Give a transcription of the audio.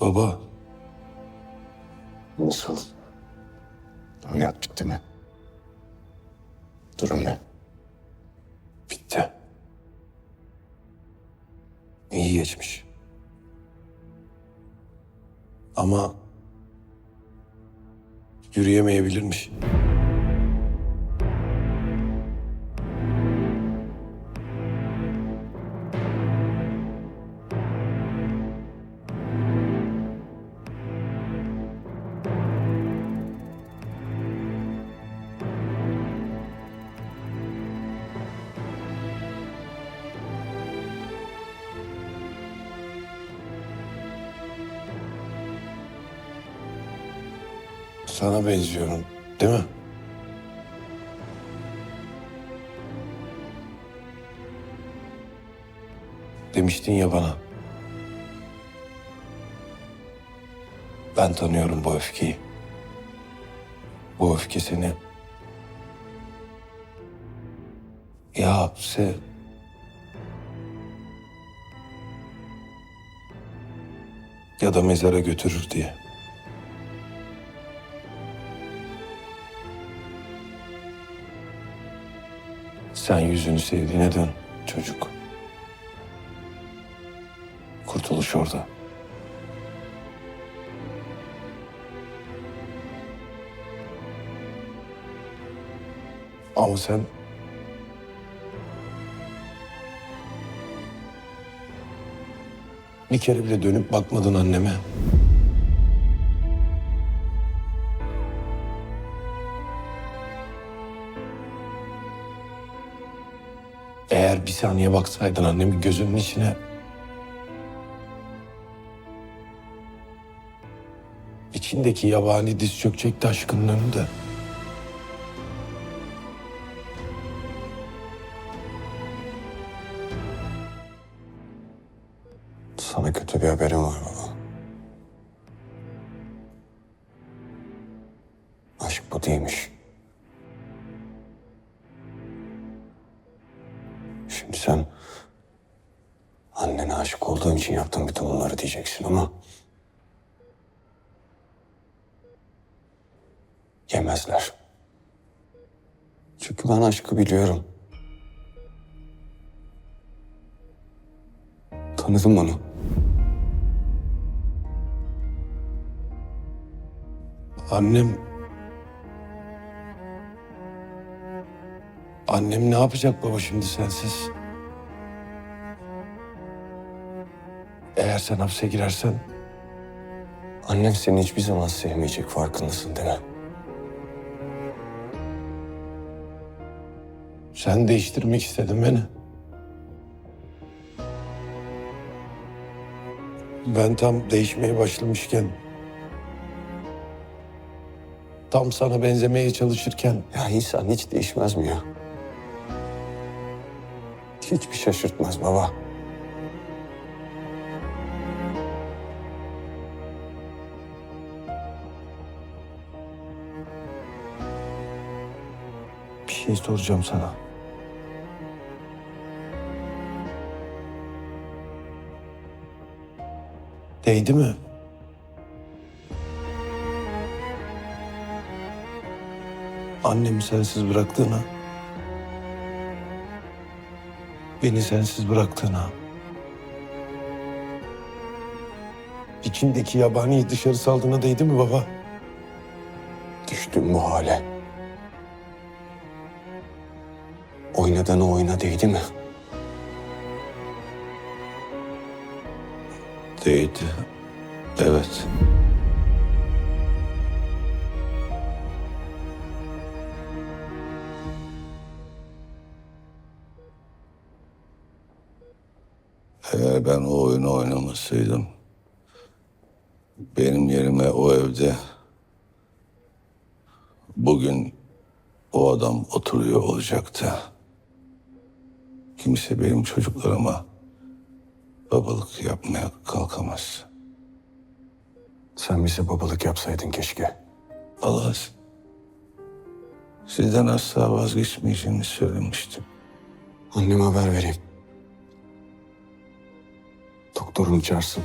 Baba, Nasıl? Ameliyat bitti mi? Durum ne? bitti. İyi geçmiş. Ama yürüyemeyebilirmiş. Sana benziyorum, değil mi? Demiştin ya bana. Ben tanıyorum bu öfkeyi. Bu öfke seni ya hapse ya da mezara götürür diye. Sen yüzünü sevdiğine dön çocuk. Kurtuluş orada. Ama sen bir kere bile dönüp bakmadın anneme. Eğer bir saniye baksaydın annemin gözünün içine... ...içindeki yabani diz çökecekti aşkının önünde. Sana kötü bir haberim var baba. Aşk bu değilmiş. Şimdi sen annene aşık olduğun için yaptın bütün bunları diyeceksin ama yemezler. Çünkü ben aşkı biliyorum. Tanıdım onu. Annem... Annem ne yapacak baba şimdi sensiz? Eğer sen hapse girersen Annem seni hiçbir zaman sevmeyecek farkındasın değil mi? sen değiştirmek istedin beni. Ben tam değişmeye başlamışken... Tam sana benzemeye çalışırken Ya insan hiç değişmez mi ya? Hiçbir şaşırtmaz baba. Bir şey soracağım sana. Değdi mi? Annemi sensiz bıraktığına. Beni sensiz bıraktığına. İçindeki yabaniyi dışarı saldığına değdi mi baba? Düştüm bu hale. Oynadığın o oyuna değdi mi? Değdi. Evet. Eğer ben o oyunu oynamasaydım, benim yerime o evde bugün o adam oturuyor olacaktı. Kimse benim çocuklarıma babalık yapmaya kalkamaz. Sen bize babalık yapsaydın keşke. Allah sizden asla vazgeçmeyeceğini söylemiştim. Anneme haber vereyim. Doktorunu çağırsın.